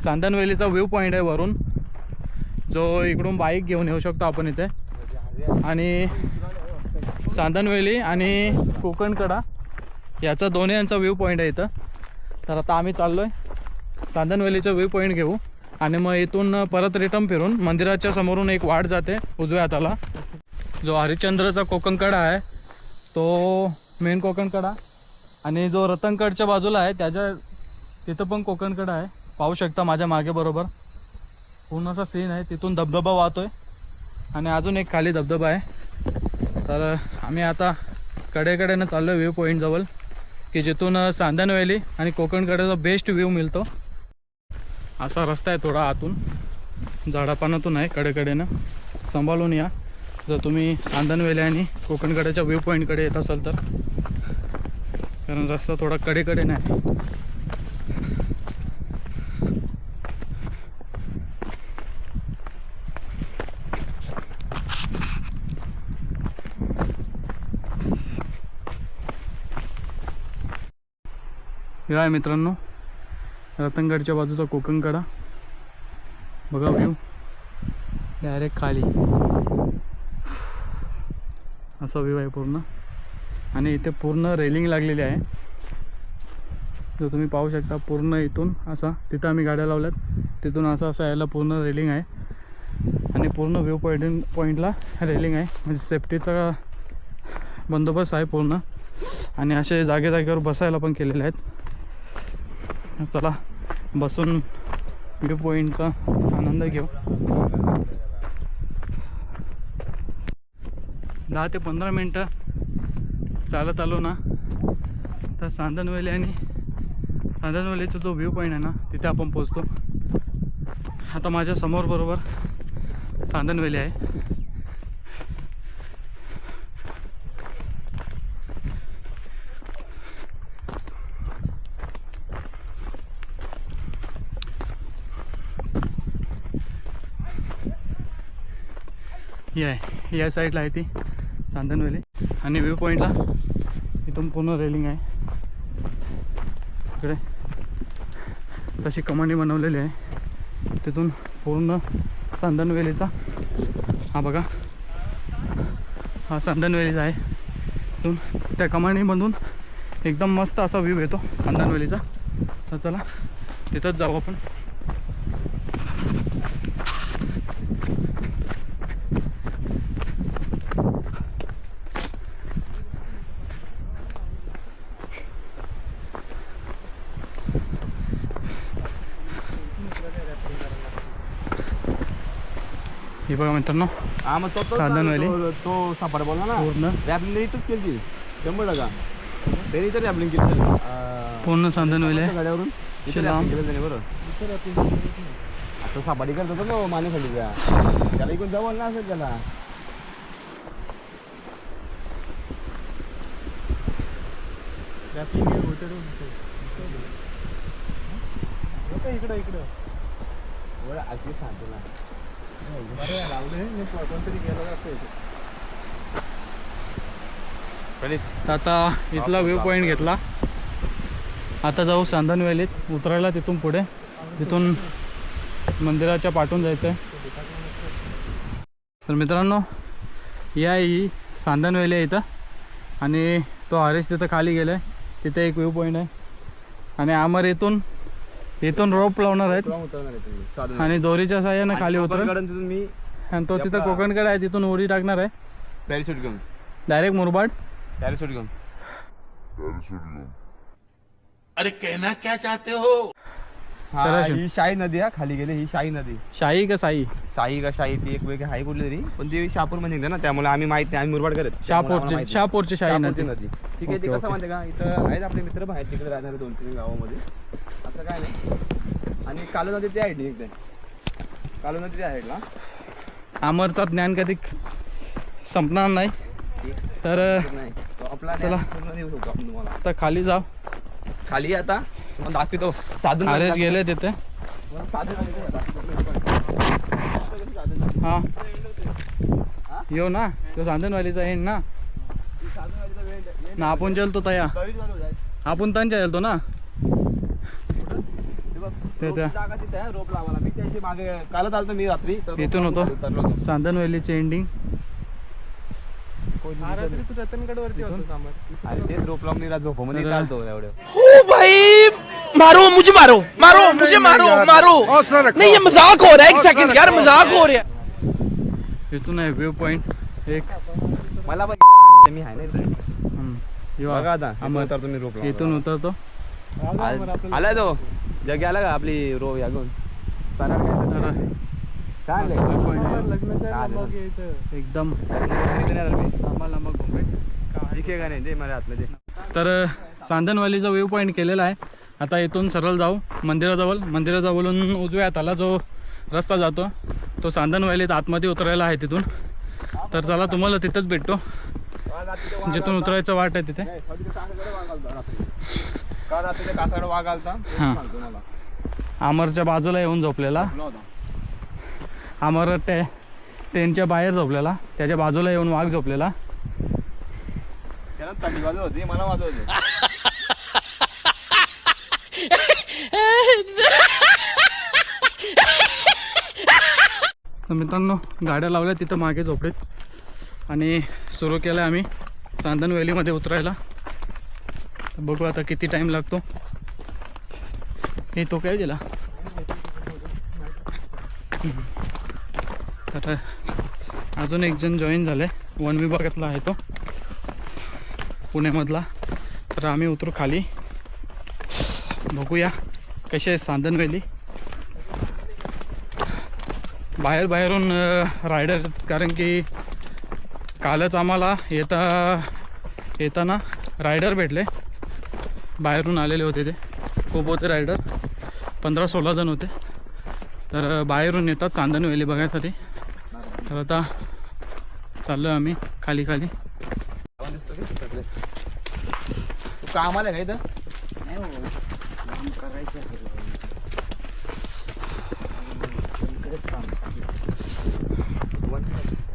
सांदनवेलीचा view point आहे वरून. जो इकडून बाईक घेऊन येऊ शकतो आपण इथे. आणि सांदनवेली आणि कोकणकडा याचा दोन्ही यांचा व्ह्यू पॉईंट आहे इथं. तर आता आम्ही चाललो आहे सांदनवेलीचं व्ह्यू पॉईंट घेऊ. आणि मग इथून परत रिटर्न फिरून मंदिराच्या समोरून एक वाट जाते उजव्या हाताला जो हरिश्चंद्रचा कोकणकडा आहे तो मेन कोकणकडा. आणि जो रतनकडच्या बाजूला आहे त्याच्या तिथं पण कोकणकडा आहे. पाहू शकता माझ्या मागे बरोबर. पूर्ण असा सीन आहे तिथून धबधबा वाहतोय आणि अजून एक खाली धबधबा आहे. तर आम्ही आता कडेकडेनं चाललो आहे व्ह्यू पॉईंटजवळ की जिथून सांदन व्हॅली आणि कोकणकडेचा बेस्ट व्ह्यू मिळतो. असा रस्ता आहे थोडा आतून. झाडापानातून आहे कडेकडेनं. सांभाळून या. जर तुम्ही सांदन व्हॅली आणि कोकणकडेच्या व्ह्यू पॉईंटकडे येत असाल तर. कारण रस्ता थोडा कडेकडे नाही हे आहे मित्रांनो रतनगडच्या बाजूचा कोकणकडा. बघा व्ह्यू डायरेक्ट खाली. असा व्ह्यू आहे पूर्ण. आणि इथे पूर्ण रेलिंग लागलेली आहे. जो तुम्ही पाहू शकता पूर्ण इथून असा तिथं आम्ही गाड्या लावल्यात. तिथून असं असं यायला पूर्ण रेलिंग आहे. आणि पूर्ण व्ह्यू पॉईंट पॉईंटला रेलिंग आहे. म्हणजे सेफ्टीचा बंदोबस्त आहे पूर्ण. आणि असे जागे जागेवर बसायला पण केलेले आहेत. चला बसून व्ह्यू पॉईंटचा आनंद घेऊ. दहा ते पंधरा मिनटं चालत आलो ना तर सांदनवेली आणि सांदनवेलीचा जो व्ह्यू पॉईंट आहे ना तिथे आपण पोचतो आता माझ्यासमोर बरोबर सांदनवेली आहे. ही आहे. या साईडला आहे ती सांदनवेली आणि व्ह्यू पॉईंटला इथून पूर्ण रेलिंग आहे. इकडे तशी कमानी बनवलेली आहे. तिथून पूर्ण सांदनवेलीचा हा बघा. हा सांदनवेलीचा आहे. तिथून त्या कमानीमधून एकदम मस्त असा व्ह्यू येतो सांदनवेलीचा तर चला तिथंच जाऊ आपण. ही बघा मित्रांनो हा मग तो तो- साधनवाली. तो- सापडा बोलला ना. पूर्ण. रॅपलिंग तूच केली शंभर टका त्यांनी तर रॅपलिंग केली पूर्ण सांदनवेली आहे. गाड्यावरून. इथे शिलाम. rappelling केलं त्याने बरं. आता सपाटी करत होता ना मानेसाठी त्याला इकडून जवळ ना असेल त्याला. इकडं इकडं. एवढं अगदी सांगतो ना आता इथला व्ह्यू पॉईंट घेतला. आता जाऊ सांदन व्हॅलीत उतरायला तिथून पुढे. तिथून मंदिराच्या पाठून जायचं आहे तर मित्रांनो या ही सांदन व्हॅली आहे इथं. आणि तो हरेश तिथं खाली गेला आहे तिथे एक व्ह्यू पॉईंट आहे. आणि आमर इथून इथून रोप लावणार आहेत. आणि दोरीच्या साह्यानं खाली तिथून मी आणि तो तिथं कोकणकडे आहे तिथून उडी टाकणार आहे. पॅरिसूट घेऊन. डायरेक्ट मुरबाड. पॅरिसूट घेऊन. हा? ही शाही नदी हा खाली गेली ही शाही नदी. शाही का साई? साई का शाही ती एक वेगळी आहे कुठली तरी. पण ती शहापूरमध्ये निघते ना त्यामुळे आम्ही माहीत नाही आम्ही मुरबाड करत. शहापूरची. शहापूरची शाही नदी. नदी. ठीक आहे ते कसं. माहिती का? इथं आहेत आपले मित्र बाहेर तिकडे राहणारे दोन तीन गावामध्ये. असं काय नाही. आणि कालो नदी त्या साईडने एकदम कालो नदी त्या साईडला अमरचा ज्ञान कधी संपणार नाही. तर नाही. तो आपला चला. आता खाली जाऊ. खाली आता. दाखवतो. साधन आरेस गेले तिथे. हा. येऊ ना तो चांदनवालीचा येईन ना. ना आपण चलतो तया. आपण त्यांच्या गेलतो ना. ते त्या. जागा तिथे आहे, रोप लावायला. मी मी रात्री तर रोप इथून? होतो. तेच रोप लावून झोप. चालतो एवढं. ओ भाई मारो मुझे मारो मारो मुझे मारो मारो. नहीं ये मजाक हो रहा है एक सेकंड यार मजाक हो रहा है। इथून आहे व्ह्यू पॉइंट एक। मला पण मी आहे ना इथं. हम्म. यो बघा आता. इथून उतरतो मी रोप इथून उतरतो. आला तो. जगी आला का आपली रो या घेऊन चालेल काय point आहे. चालेल. एकदम नाही? दे मला हातमध्ये तर चांदनवालीचा व्ह्यू पॉईंट केलेला आहे. आता इथून सरळ जाऊ. मंदिराजवळ. मंदिराजवळून उजव्या हाताला जो रस्ता जातो. तो चांदनवालीत आतमध्ये उतरायला आहे तिथून. तर चला तुम्हाला तिथंच भेटतो. जिथून उतरायचं वाट आहे तिथे. का रात्री ते वाघ आलता. हा. अमरच्या बाजूला येऊन झोपलेला. अमर ते ट्रेनच्या बाहेर झोपलेला. त्याच्या बाजूला येऊन वाघ झोपलेला. त्याला थंडी होती मला तर मित्रांनो गाड्या लावल्या तिथं मागे झोपडीत आणि सुरू केलं आम्ही चांदन व्हॅलीमध्ये उतरायला. तर बघू आता किती टाईम लागतो. हे तो काय दिला? तर अजून एक जण जॉईन झाले. वन विभागातला आहे तो. पुण्यामधला. तर आम्ही उतरू खाली. बघूया कशी आहे चांदन व्हॅली बाहेर बाहेरून रायडर कारण की कालच आम्हाला येता येताना रायडर भेटले. बाहेरून आलेले होते ते. खूप होते रायडर पंधरा सोळा जण होते. तर बाहेरून येतात चांदण वेली बघायसाठी तर आता चाललो आहे आम्ही खाली खाली. दिसतो का तिकडले? तू कामाला आहे. का इथं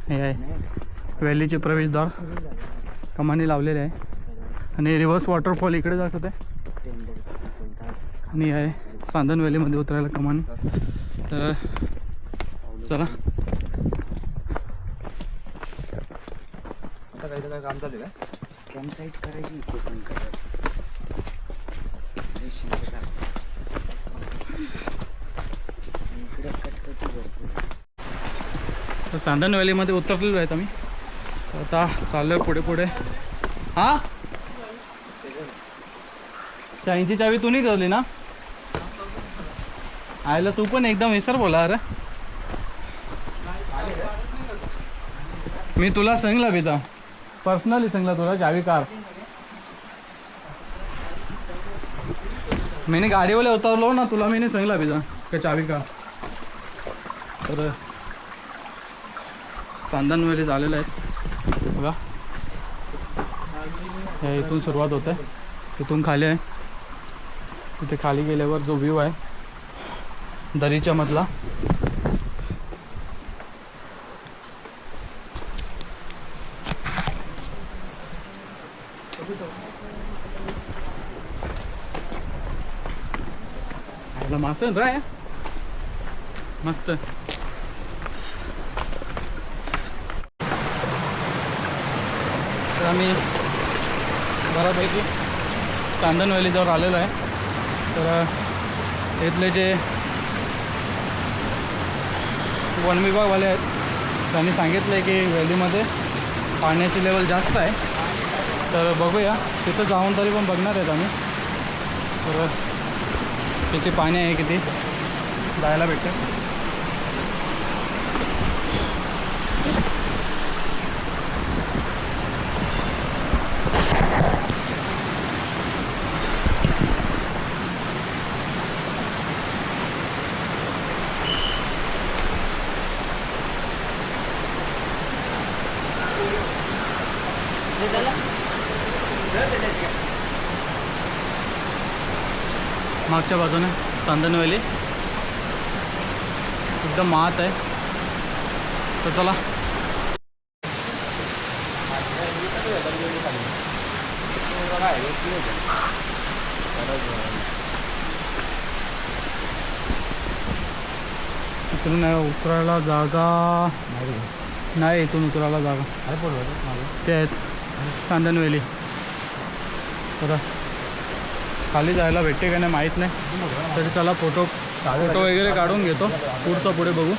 हे आहे. व्हॅलीचे प्रवेशद्वार. कमानी लावलेले आहे. आणि रिव्हर्स वॉटरफॉल इकडे जात होते आणि आहे. चांदण व्हॅलीमध्ये उतरायला कमानी. तर चला. आता काही काय काम चालू आहे का? कॅम्पसाईट करायची भरपूर. तर चांदण व्हॅलीमध्ये उतरलेलो आहेत आम्ही. आता चाललो आहे पुढे पुढे. हां? चाईंची चावी तू नाही ठेवली ना? आयला तू पण एकदम विसर बोला अरे. मी तुला सांगला बिता पर्सनली सांगला तुला चावी कार. मी गाडीवाले उतरलो ना तुला मी सांगला बिजा का चावी कार. तर सांदन वेळी झालेलं आहे. बघा. हे इथून सुरुवात होते. इथून खाली आहे. तिथे खाली गेल्यावर जो व्ह्यू आहे दरीच्या मधला. मासन राय. मस्त. तर आम्ही बऱ्यापैकी चांदण व्हॅलीजवळ आलेलो आहे. तर इथले जे वन विभागवाले आहेत त्यांनी सांगितलं आहे की व्हॅलीमध्ये पाण्याची लेवल जास्त आहे. तर बघूया तिथं जाऊन तरी पण बघणार आहेत आम्ही. तर इतने पानी है कि जाएगा किती Yeah, yeah, yeah. मागच्या बाजूने चांदणवेली. एकदम महात आहे. तर चला. इथून उतरायला जागा. नाही इथून उतरायला जागा. ते आहेत चांदणवेली. तर खाली जायला भेटते का नाही माहीत नाही. तरी चला फोटो फोटो वगैरे काढून घेतो. पुढचं पुढे बघू.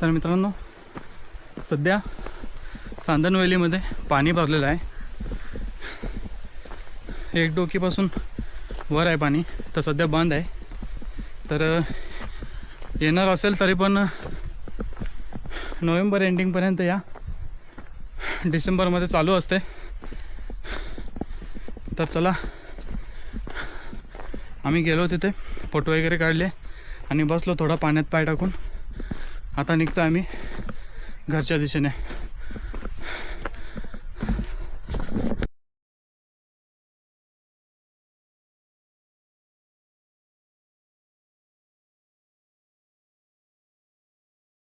तर मित्रांनो सध्या सांदनवेलीमध्ये पाणी भरलेलं आहे. एक डोकीपासून वर आहे पाणी. तर सध्या बंद आहे. तर येणार असेल तरी पण नोव्हेंबर एंडिंगपर्यंत या. डिसेंबरमध्ये चालू असते. तर चला आम्ही गेलो तिथे फोटो वगैरे काढले आणि बसलो थोडा पाण्यात पाय टाकून. आता निघतो आम्ही घरच्या दिशेने.